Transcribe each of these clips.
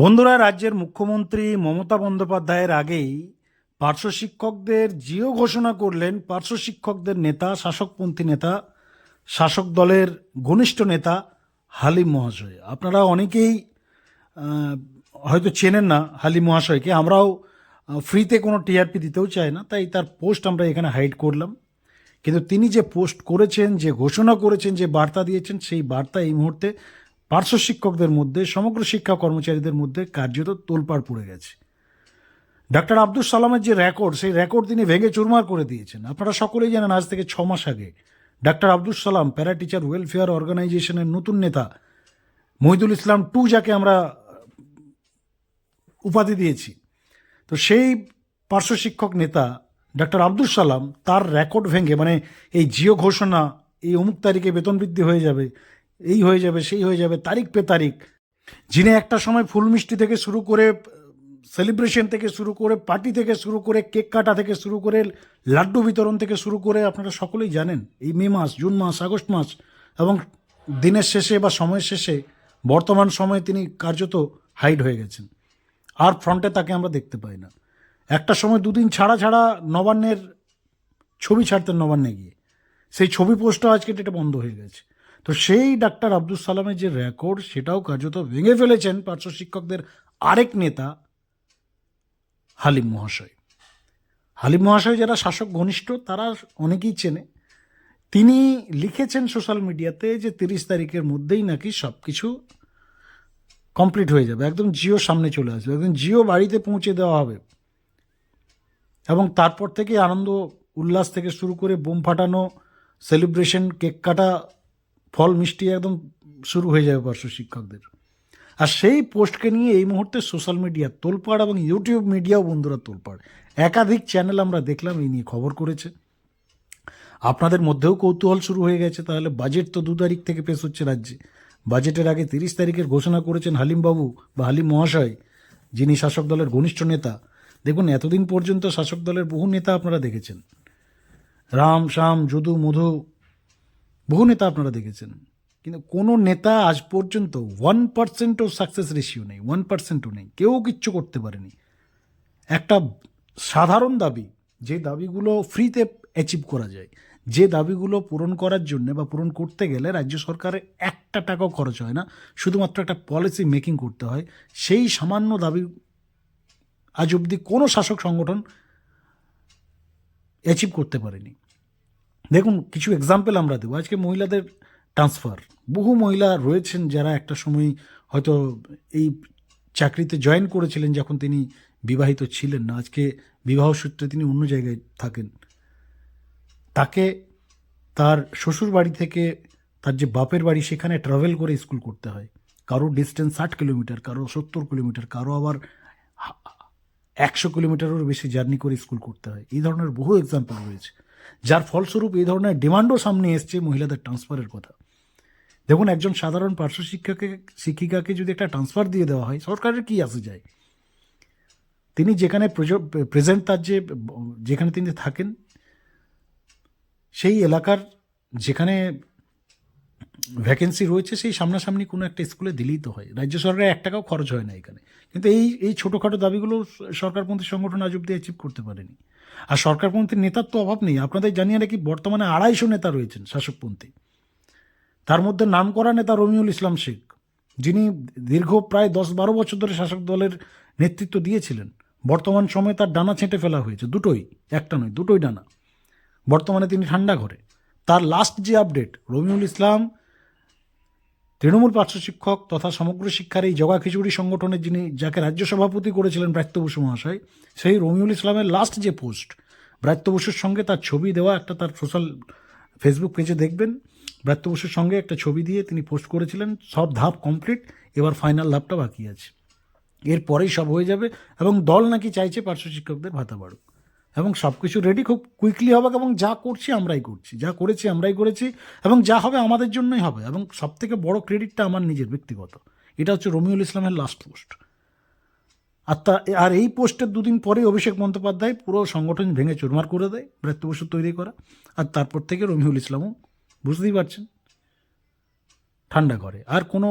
বন্ধুরা, রাজ্যের মুখ্যমন্ত্রী মমতা বন্দ্যোপাধ্যায়ের আগেই পার্শ্ব শিক্ষকদের জিও ঘোষণা করলেন। পার্শ্ব শিক্ষকদের নেতা, শাসকপন্থী নেতা, শাসক দলের ঘনিষ্ঠ নেতা হালিম মহাশয়। আপনারা অনেকেই হয়তো চেনেন না হালিম মহাশয়কে। আমরাও ফ্রিতে কোনো টিআরপি দিতেও চাই না, তাই তার পোস্ট আমরা এখানে হাইড করলাম। কিন্তু তিনি যে পোস্ট করেছেন, যে ঘোষণা করেছেন, যে বার্তা দিয়েছেন, সেই বার্তা এই মুহূর্তে পার্শ্ব শিক্ষকদের মধ্যে, সমগ্র শিক্ষা কর্মচারীদের মধ্যে কার্যত তোলপাড় পড়ে গেছে। ডাক্তার আব্দুল সালামের যে রেকর্ড সেই রেকর্ড তিনি ভেঙে চুরমার করে দিয়েছেন। আপনারা সকলেই জানেন আজ থেকে ছ মাস আগে doctor Abdul Salam para teacher welfare অর্গানাইজেশনের নতুন নেতা মহিদুল ইসলাম টু যাকে আমরা উপাধি দিয়েছি। তো সেই পার্শ্ব শিক্ষক নেতা ডাক্তার আব্দুল সালাম, তার রেকর্ড ভেঙে মানে এই জিও ঘোষণা, এই অমুক তারিখে বেতন বৃদ্ধি হয়ে যাবে এই হয়ে যাবে, সেই হয়ে যাবে, তারিখ পে তারিখ। যিনি একটা সময় ফুল মিষ্টি থেকে শুরু করে সেলিব্রেশন থেকে শুরু করে পার্টি থেকে শুরু করে কেক কাটা থেকে শুরু করে, লাড্ডু বিতরণ থেকে শুরু করে, আপনারা সকলেই জানেন, এই মে মাস, জুন মাস, আগস্ট মাস, এবং দিনের শেষে বা সময়ের শেষে বর্তমান সময়ে তিনি কার্যত হাইড হয়ে গেছেন। আর ফ্রন্টে তাকে আমরা দেখতে পাই না। একটা সময় দুদিন ছাড়া ছাড়া নবান্নের ছবি ছাড়তেন নবান্নে গিয়ে। সেই ছবি পোস্টটা আজকে এটা বন্ধ হয়ে গেছে। তো সেই ডাক্তার আব্দুল সালামের যে রেকর্ড সেটাও কার্যত ভেঙে ফেলেছেন পার্শ্ব শিক্ষকদের আরেক নেতা, হালিম মহাশয়। হালিম মহাশয় যারা শাসক ঘনিষ্ঠ, তারা অনেকেই চেনে। তিনি লিখেছেন সোশ্যাল মিডিয়াতে যে তিরিশ তারিখের মধ্যেই নাকি সব কিছু কমপ্লিট হয়ে যাবে, একদম জিও সামনে চলে আসবে, একদম জিও বাড়িতে পৌঁছে দেওয়া হবে। এবং তারপর থেকে আনন্দ উল্লাস থেকে শুরু করে বোম ফাটানো সেলিব্রেশন কেক কাটা ফল মিষ্টি একদম শুরু হয়ে যাবে পার্শ্ব শিক্ষকদের। আর সেই পোস্টকে নিয়ে এই মুহূর্তে সোশ্যাল মিডিয়া তোলপাড় এবং ইউটিউব মিডিয়াও বন্ধুরা তোলপাড়। একাধিক চ্যানেল আমরা দেখলাম, এই নিয়ে খবর করেছে। আপনাদের মধ্যেও কৌতূহল শুরু হয়ে গেছে, তাহলে বাজেট তো দু তারিখ থেকে পেশ হচ্ছে রাজ্যে। বাজেটের আগে তিরিশ তারিখের ঘোষণা করেছেন হালিমবাবু বা হালিম মহাশয়, যিনি শাসক দলের ঘনিষ্ঠ নেতা। দেখুন, এতদিন পর্যন্ত শাসক দলের বহু নেতা আপনারা দেখেছেন। রাম, শ্যাম, যদু, মধু বহু নেতা আপনারা দেখেছেন, কিন্তু কোনো নেতা আজ পর্যন্ত ওয়ান পার্সেন্টও সাকসেস রেশিও নেই ওয়ান পার্সেন্টও নেই, কেউ কিচ্ছু করতে পারেনি। একটা সাধারণ দাবি, যে দাবিগুলো ফ্রিতে অ্যাচিভ করা যায়, যে দাবিগুলো পূরণ করার জন্য বা পূরণ করতে গেলে রাজ্য সরকারের একটা টাকাও খরচ হয় না, শুধুমাত্র একটা পলিসি মেকিং করতে হয়, সেই সামান্য দাবি আজ অবধি কোনো শাসক সংগঠন অ্যাচিভ করতে পারেনি। দেখুন, কিছু এক্সাম্পল আমরা দেবো। আজকে মহিলাদের ট্রান্সফার বহু মহিলা রয়েছেন যারা একটা সময় হয়তো এই চাকরিতে জয়েন করেছিলেন যখন তিনি বিবাহিত ছিলেন না। আজকে বিবাহ সূত্রে তিনি অন্য জায়গায় থাকেন। তাকে তার শ্বশুর বাড়ি থেকে তার যে বাপের বাড়ি, সেখানে ট্রাভেল করে স্কুল করতে হয়। কারও ডিস্টেন্স ষাট কিলোমিটার, কারও সত্তর কিলোমিটার, কারও আবার একশো কিলোমিটারেরও বেশি জার্নি করে স্কুল করতে হয়। এই ধরনের বহু এক্সাম্পল রয়েছে। যার ফলস্বরূপ এই ধরনের ডিমান্ডও সামনে এসছে মহিলাদের ট্রান্সফারের কথা। দেখুন, একজন সাধারণ পার্শ্ব শিক্ষাকে, শিক্ষিকাকে যদি একটা ট্রান্সফার দিয়ে দেওয়া হয়, সরকারের কি আসে যায়? তিনি যেখানে প্রেজেন্ট তার যে, যেখানে তিনি থাকেন, সেই এলাকার যেখানে ভ্যাকেন্সি রয়েছে, সেই সামনাসামনি কোনো একটা স্কুলে দিলেই তো হয়। রাজ্য সরকারের এক টাকাও খরচ হয় না এখানে। কিন্তু এই এই ছোটোখাটো দাবিগুলো সরকারপন্থী সংগঠন আজ অব্দি অ্যাচিভ করতে পারেনি। আর সরকারপন্থীর নেতার তো অভাব নেই। আপনাদের জানিয়ে রাখি, বর্তমানে আড়াইশো নেতা রয়েছেন শাসকপন্থী। তার মধ্যে নাম করা নেতা রমিউল ইসলাম শেখ, যিনি দীর্ঘ প্রায় দশ বারো বছর ধরে শাসক দলের নেতৃত্ব দিয়েছিলেন। বর্তমান সময়ে তার ডানা ছেঁটে ফেলা হয়েছে, দুটোই, একটা নয়, দুটোই ডানা। বর্তমানে তিনি ঠান্ডা ঘরে। তার লাস্ট যে আপডেট রমিউল ইসলাম তৃণমূল পার্শ্ব শিক্ষক তথা সমগ্র শিক্ষার এই জগা খিচুড়ি সংগঠনের যিনি, যাকে রাজ্য সভাপতি করেছিলেন ব্রাত্য বসু মহাশয়, সেই রমিউল ইসলামের লাস্ট যে পোস্ট ব্রাত্য বসুর সঙ্গে তার ছবি দেওয়া একটা তার সোশ্যাল ফেসবুক পেজে দেখবেন। ব্রাত্য বসুর সঙ্গে একটা ছবি দিয়ে তিনি পোস্ট করেছিলেন, সব ধাপ কমপ্লিট এবার ফাইনাল ধাপটা বাকি আছে। এরপরেই সব হয়ে যাবে এবং দল নাকি চাইছে পার্শ্ব শিক্ষকদের ভাতা বাড়ুক। এবং সব কিছু রেডি খুব কুইকলি হবে এবং যা করছি আমরাই করছি। যা করেছি আমরাই করেছি এবং যা হবে আমাদের জন্যই হবে এবং সব থেকে বড় ক্রেডিটটা আমার নিজের ব্যক্তিগত। এটা হচ্ছে রমিউল ইসলামের লাস্ট পোস্ট আর তা আর এই পোস্টের দুদিন পরে অভিষেক বন্দ্যোপাধ্যায় পুরো সংগঠন ভেঙে চুরমার করে দেয় বৃত্ত বসু তৈরি করা। আর তারপর থেকে রমিউল ইসলামও বুঝতেই পারছেন। ঠান্ডা করে আর কোনো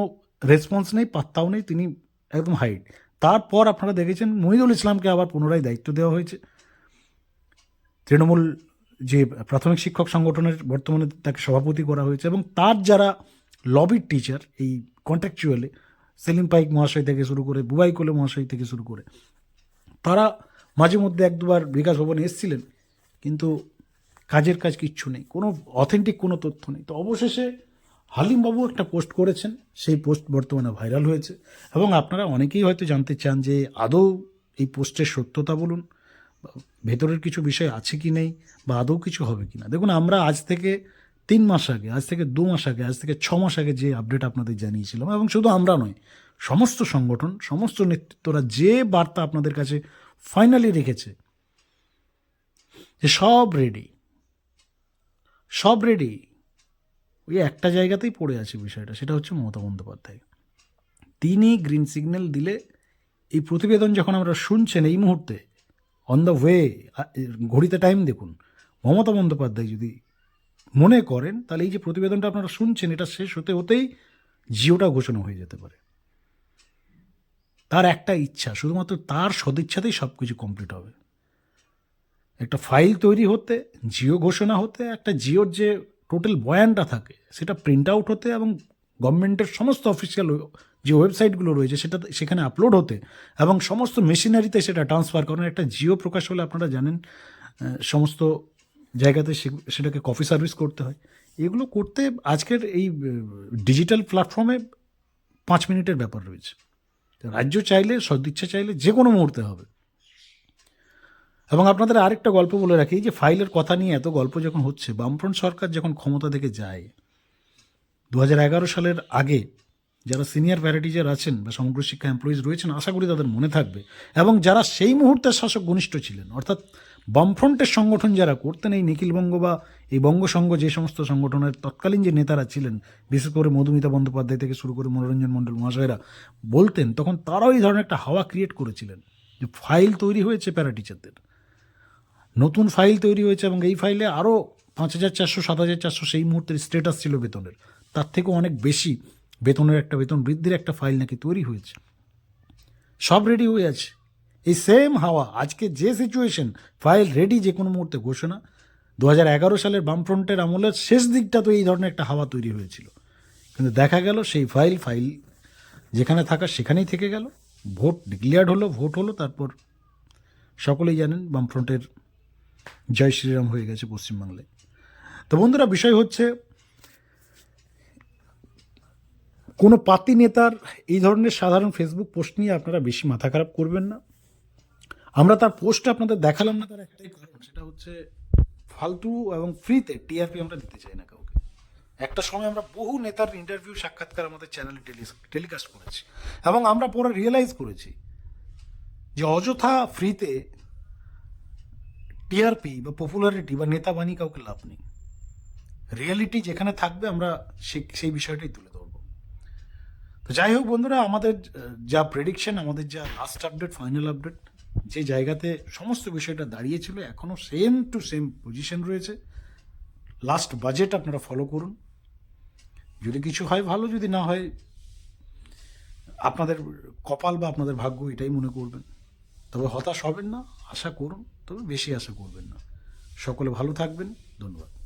রেসপন্স নেই, পাত্তাও নেই, তিনি একদম হাইট তারপর আপনারা দেখেছেন মহিদুল ইসলামকে আবার পুনরায় দায়িত্ব দেওয়া হয়েছে। তৃণমূল যে প্রাথমিক শিক্ষক সংগঠনের বর্তমানে তাকে সভাপতি করা হয়েছে এবং তার যারা লবির টিচার এই কন্ট্রাকচুয়ালে সেলিম পাইক মহাশয় থেকে শুরু করে বুবাই কোলে মহাশয় থেকে শুরু করে, তারা মাঝে মধ্যে এক দুবার বিকাশ ভবনে এসেছিলেন, কিন্তু কাজের কাজ কিচ্ছু নেই, কোনো অথেন্টিক কোনো তথ্য নেই। তো অবশেষে হালিমবাবু একটা পোস্ট করেছেন, সেই পোস্ট বর্তমানে ভাইরাল হয়েছে এবং আপনারা অনেকেই হয়তো জানতে চান যে আদৌ এই পোস্টের সত্যতা বলুন ভেতরের কিছু বিষয় আছে কি নেই বা আদৌ কিছু হবে কি না? দেখুন, আমরা আজ থেকে তিন মাস আগে, আজ থেকে দু মাস আগে, আজ থেকে ছ মাস আগে যে আপডেট আপনাদের জানিয়েছিলাম এবং শুধু আমরা নয়, সমস্ত সংগঠন, সমস্ত নেতৃত্বরা যে বার্তা আপনাদের কাছে ফাইনালি রেখেছে, যে সব রেডি সব রেডি ওই একটা জায়গাতেই পড়ে আছে বিষয়টা, সেটা হচ্ছে মমতা বন্দ্যোপাধ্যায়। তিনি গ্রিন সিগন্যাল দিলে এই প্রতিবেদন যখন আমরা শুনছেন এই মুহূর্তে অন দ্য ওয়ে ঘড়িতে টাইম দেখুন। মমতা বন্দ্যোপাধ্যায় যদি মনে করেন, তাহলে এই যে প্রতিবেদনটা আপনারা শুনছেন, এটা শেষ হতে হতেই জিওটা ঘোষণা হয়ে যেতে পারে। তার একটা ইচ্ছা, শুধুমাত্র তার সদিচ্ছাতেই সব কিছু কমপ্লিট হবে। একটা ফাইল তৈরি হতে, জিও ঘোষণা হতে, একটা জিওর যে টোটাল বয়ানটা থাকে, সেটা প্রিন্ট আউট হতে এবং গভর্নমেন্টের সমস্ত অফিসিয়াল যে ওয়েবসাইটগুলো রয়েছে সেটা সেখানে আপলোড হতে এবং সমস্ত মেশিনারিতে সেটা ট্রান্সফার কারণ একটা জিও প্রকাশ হলে আপনারা জানেন সমস্ত জায়গাতে সেটাকে কফি সার্ভিস করতে হয়। এগুলো করতে আজকের এই ডিজিটাল প্ল্যাটফর্মে পাঁচ মিনিটের ব্যাপার রয়েছে। রাজ্য চাইলে, সদিচ্ছা চাইলে যে কোনো মুহূর্তে হবে। এবং আপনাদের আরেকটা গল্প বলে রাখি যে ফাইলের কথা নিয়ে এত গল্প যখন হচ্ছে, বামফ্রন্ট সরকার যখন ক্ষমতা থেকে যায় দু হাজার এগারো সালের আগে যারা সিনিয়র প্যারাটিচার আছেন বা সমগ্র শিক্ষা এমপ্লয়িজ রয়েছেন, আশা করি তাদের মনে থাকবে। এবং যারা সেই মুহূর্তের শাসক ঘনিষ্ঠ ছিলেন, অর্থাৎ বামফ্রন্টের সংগঠন যারা করতেন, এই নিখিলবঙ্গ বা এই বঙ্গসংঘ যে সমস্ত সংগঠনের তৎকালীন যে নেতারা ছিলেন, বিশেষ করে মধুমিতা বন্দ্যোপাধ্যায় থেকে শুরু করে মনোরঞ্জন মণ্ডল মহাশয়রা বলতেন, তখন তারাও এই ধরনের একটা হাওয়া ক্রিয়েট করেছিলেন, যে ফাইল তৈরি হয়েছে প্যারাটিচারদের নতুন ফাইল তৈরি হয়েছে এবং এই ফাইলে আরও পাঁচ হাজার চারশো, সাত হাজার চারশো সেই মুহূর্তের স্টেটাস ছিল বেতনের। তার থেকেও অনেক বেশি বেতনের একটা, বেতন বৃদ্ধির একটা ফাইল নাকি তৈরি হয়েছে। সব রেডি হয়ে আছে। এই সেম হাওয়া, আজকে যে সিচুয়েশন ফাইল রেডি যে কোনো মুহূর্তে ঘোষণা। দু হাজার এগারো সালের বামফ্রন্টের আমলের শেষ দিকটা তো এই ধরনের একটা হাওয়া তৈরি হয়েছিল। কিন্তু দেখা গেল সেই ফাইল ফাইল যেখানে থাকা সেখানেই থেকে গেল। ভোট ডিক্লেয়ার্ড হলো, ভোট হলো, তারপর সকলেই জানেন বামফ্রন্টের জয় শ্রীরাম হয়ে গেছে পশ্চিমবাংলায়। তো বন্ধুরা, বিষয় হচ্ছে কোনো পাতি নেতার এই ধরনের সাধারণ ফেসবুক পোস্ট নিয়ে আপনারা বেশি মাথা খারাপ করবেন না। আমরা তার পোস্ট আপনাদের দেখালাম না। তার একটাই কারণ, সেটা হচ্ছে ফালতু এবং ফ্রিতে টিআরপি আমরা দিতে চাই না কাউকে। একটা সময় আমরা বহু নেতার ইন্টারভিউ সাক্ষাৎকার আমাদের চ্যানেলে টেলিকাস্ট করেছি এবং আমরা পরে রিয়েলাইজ করেছি যে অযথা ফ্রিতে টিআরপি বা পপুলারিটি বা নেতা বানিয়ে কাউকে লাভ নেই। রিয়েলিটি যেখানে থাকবে আমরা সেই বিষয়টাই তুলে তো যাই হোক বন্ধুরা, আমাদের যা প্রেডিকশন আমাদের যা লাস্ট আপডেট ফাইনাল আপডেট যে জায়গাতে সমস্ত বিষয়টা দাঁড়িয়েছিল এখনও সেম টু সেম পজিশন রয়েছে। লাস্ট বাজেট আপনারা ফলো করুন। যদি কিছু হয়, ভালো, যদি না হয়, আপনাদের কপাল বা আপনাদের ভাগ্য এটাই মনে করবেন। তবে হতাশ হবেন না, আশা করুন, তবে বেশি আশা করবেন না। সকলে ভালো থাকবেন, ধন্যবাদ।